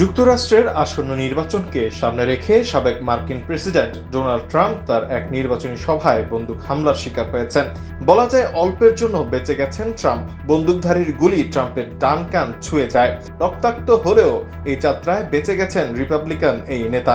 যুক্তরাষ্ট্রের আসন্ন নির্বাচনকে সামনে রেখে সাবেক মার্কিন প্রেসিডেন্ট ডোনাল্ড ট্রাম্প তার এক নির্বাচনী সভায় বন্দুক হামলার শিকার হয়েছেন। বলা যায়, অল্পের জন্য বেঁচে গেছেন ট্রাম্প। বন্দুকধারীর গুলি ট্রাম্পের ডান কান ছুঁয়ে যায়। রক্তাক্ত হলেও এই যাত্রায় বেঁচে গেছেন রিপাবলিকান এই নেতা।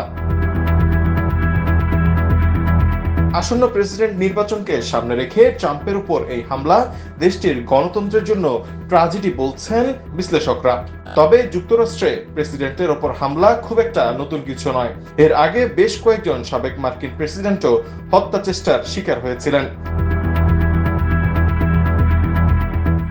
আসন্ন প্রেসিডেন্ট নির্বাচনকে সামনে রেখে ট্রাম্পের উপর এই হামলা দেশটির গণতন্ত্রের জন্য ট্রাজেডি বলছেন বিশ্লেষকরা। তবে যুক্তরাষ্ট্রে প্রেসিডেন্টের ওপর হামলা খুব একটা নতুন কিছু নয়। এর আগে বেশ কয়েকজন সাবেক মার্কিন প্রেসিডেন্টও হত্যা চেষ্টার শিকার হয়েছিলেন।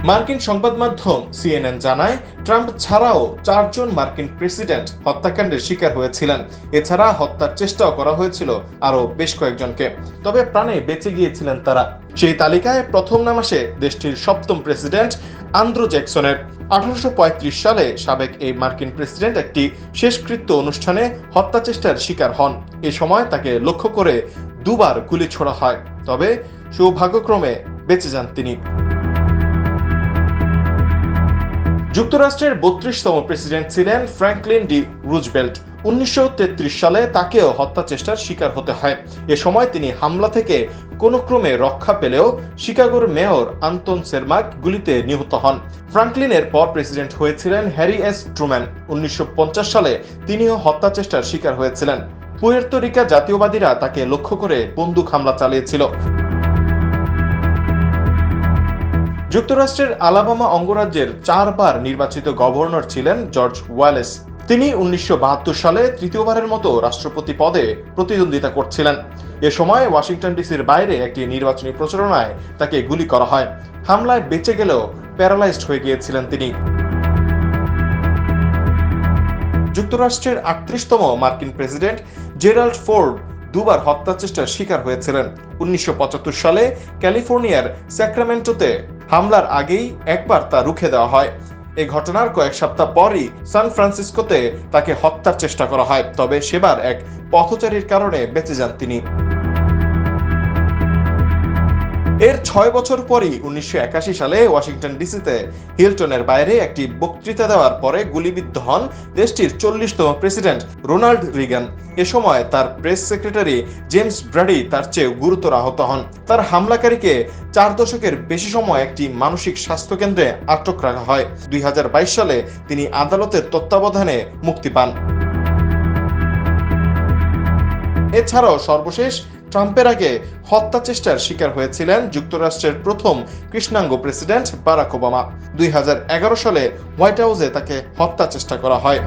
মার্কিন সংবাদ মাধ্যম সিএনএন জানায়, ট্রাম্প ছাড়াও চারজন মার্কিন প্রেসিডেন্ট হত্যাকাণ্ডের শিকার হয়েছিলেন। এছাড়া হত্যার চেষ্টাও করা হয়েছিল আরও বেশ কয়েকজনকে। তবে প্রাণে বেঁচে গিয়েছিলেন তারা। সেই তালিকায় প্রথম নাম আসে দেশটির সপ্তম প্রেসিডেন্ট আন্দ্রু জ্যাকসনের। আঠারোশো পঁয়ত্রিশ সালে সাবেক এই মার্কিন প্রেসিডেন্ট একটি শেষকৃত্য অনুষ্ঠানে হত্যা চেষ্টার শিকার হন। এ সময় তাকে লক্ষ্য করে দুবার গুলি ছোড়া হয়। তবে সৌভাগ্যক্রমে বেঁচে যান তিনি। যুক্তরাষ্ট্রের বত্রিশতম প্রেসিডেন্ট ছিলেন ফ্র্যাঙ্কলিন ডি রুজবেল্ট। উনিশশো সালে তাকেও হত্যা চেষ্টার শিকার হতে হয়। এ সময় তিনি হামলা থেকে কোনো ক্রমে রক্ষা পেলেও শিকাগোর মেয়র আন্তন সেরমাক গুলিতে নিহত হন। ফ্রাঙ্কলিনের পর প্রেসিডেন্ট হয়েছিলেন হ্যারি এস ট্রুম্যান। উনিশশো পঞ্চাশ সালে তিনিও হত্যা চেষ্টার শিকার হয়েছিলেন। পুয়ের্তো রিকা জাতীয়বাদীরা তাকে লক্ষ্য করে বন্দুক হামলা চালিয়েছিল। যুক্তরাষ্ট্রের আলাবামা অঙ্গরাজ্যের চারবার নির্বাচিত গভর্নর ছিলেন জর্জ ওয়ালেস। তিনি উনিশশো বাহাত্তর সালে তৃতীয়বারের মতো রাষ্ট্রপতি পদে প্রতিদ্বন্দ্বিতা করছিলেন। এ সময় ওয়াশিংটন ডিসির বাইরে একটি নির্বাচনী প্রচারণায় তাকে গুলি করা হয়। হামলায় বেঁচে গেলেও প্যারালাইজড হয়ে গিয়েছিলেন তিনি। যুক্তরাষ্ট্রের আটত্রিশতম মার্কিন প্রেসিডেন্ট জেরাল্ড ফোর্ড দুবার হত্যা চেষ্টার শিকার হয়েছিলেন। উনিশশো পঁচাত্তর সালে ক্যালিফোর্নিয়ার স্যাক্রামেন্টোতে হামলার আগেই একবার তা রুখে দেওয়া হয়। এই ঘটনার কয়েক সপ্তাহ পরই সান ফ্রান্সিসকোতে তাকে হত্যার চেষ্টা করা হয়, তবে সেবার এক পথচারীর কারণে বেঁচে যান তিনি। এর ছয় বছর পরই উনিশশো সালে ওয়াশিংটন ডিসিতে হিলটনের বাইরে একটি বক্তৃতা দেওয়ার পরে গুলিবিদ্ধ হন দেশটির চল্লিশতম প্রেসিডেন্ট রোনাল্ড রিগান। এ সময় তার প্রেস সেক্রেটারি জেমস ব্রাডি তার চেয়ে গুরুতর আহত হন। তার হামলাকারীকে চার দশকের বেশি সময় একটি মানসিক স্বাস্থ্য কেন্দ্রে আটক রাখা হয়। দুই হাজার বাইশ সালে তিনি আদালতের তত্ত্বাবধানে মুক্তি পান। এছাড়াও সর্বশেষ ট্রাম্পের আগে হত্যা চেষ্টার শিকার হয়েছিলেন যুক্তরাষ্ট্রের প্রথম কৃষ্ণাঙ্গ প্রেসিডেন্ট বারাক ওবামা। দুই হাজার এগারো সালে হোয়াইট হাউসে তাকে হত্যা চেষ্টা করা হয়।